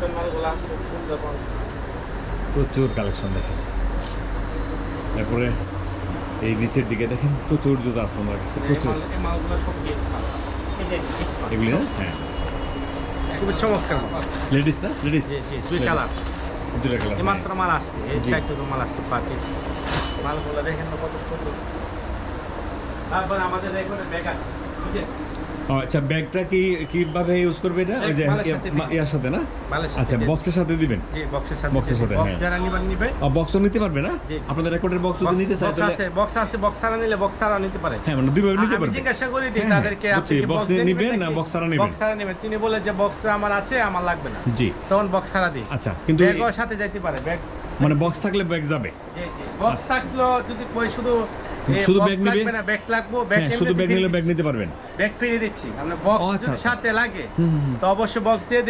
আসবেন মালগুলা খুব সুন্দর প্রচুর কালেকশন দেখেন। তারপরে এই নিচের দিকে দেখেন প্রচুর জুতো আছে আমার কাছে প্রচুর। এগুলি না? হ্যাঁ। খুবই চমৎকার লেডিস না? লেডিস? দুই কালার। দুটা কালার মাত্র মাল আসছে এই। চারটে মাল আসছে পার্টি মালগুলো দেখেন না কত সুন্দর। তারপর আমাদের এখানে ব্যাগ আছে। আচ্ছা ব্যাগটা কি কীভাবে ইউজ করবে এটা? ওই যে ইয়া- ইয়ার সাথে না? আচ্ছা বক্সের সাথে দিবেন? জি বক্সের সাথে বক্সের সাথে, বক্স হ্যাঁ। যারা নিবেন নিবে। বক্সও নিতে পারবে না? আপনাদের রেকর্ডের বক্স যদি নিতে চায় বক্স তাহলে আছে বক্স আছে বক্স ছাড়া নিলে বক্স ছাড়া নিতে পারে। হ্যাঁ মানে দুইভাবে নিতে আমি পারবে। জিজ্ঞাসা করে দিই হ্যাঁ, তাদেরকে আপনি কি দিয়ে নিবেন না box ছাড়া নিবেন? box ছাড়া নেবেন। তিনি বলে যে বক্স আমার আছে আমার লাগবে না। জি। তখন বক্স ছাড়া দিই। আচ্ছা কিন্তু ব্যাগও সাথে যাইতে পারে ব্যাগ মানে বক্স থাকলে ব্যাগ যাবে? জি জি। বক্স থাকল যদি কই শুধু শুধু ব্যাগ নিবে? না ব্যাগ লাগবো ব্যাগ শুধু ব্যাগ নিলে ব্যাগ নিতে পারবেন ব্যাগ ফিরিয়ে দিচ্ছি আমরা বক্স ও, আচ্ছা, যদি আচ্ছা। সাথে লাগে। তো অবশ্যই বক্স দিয়ে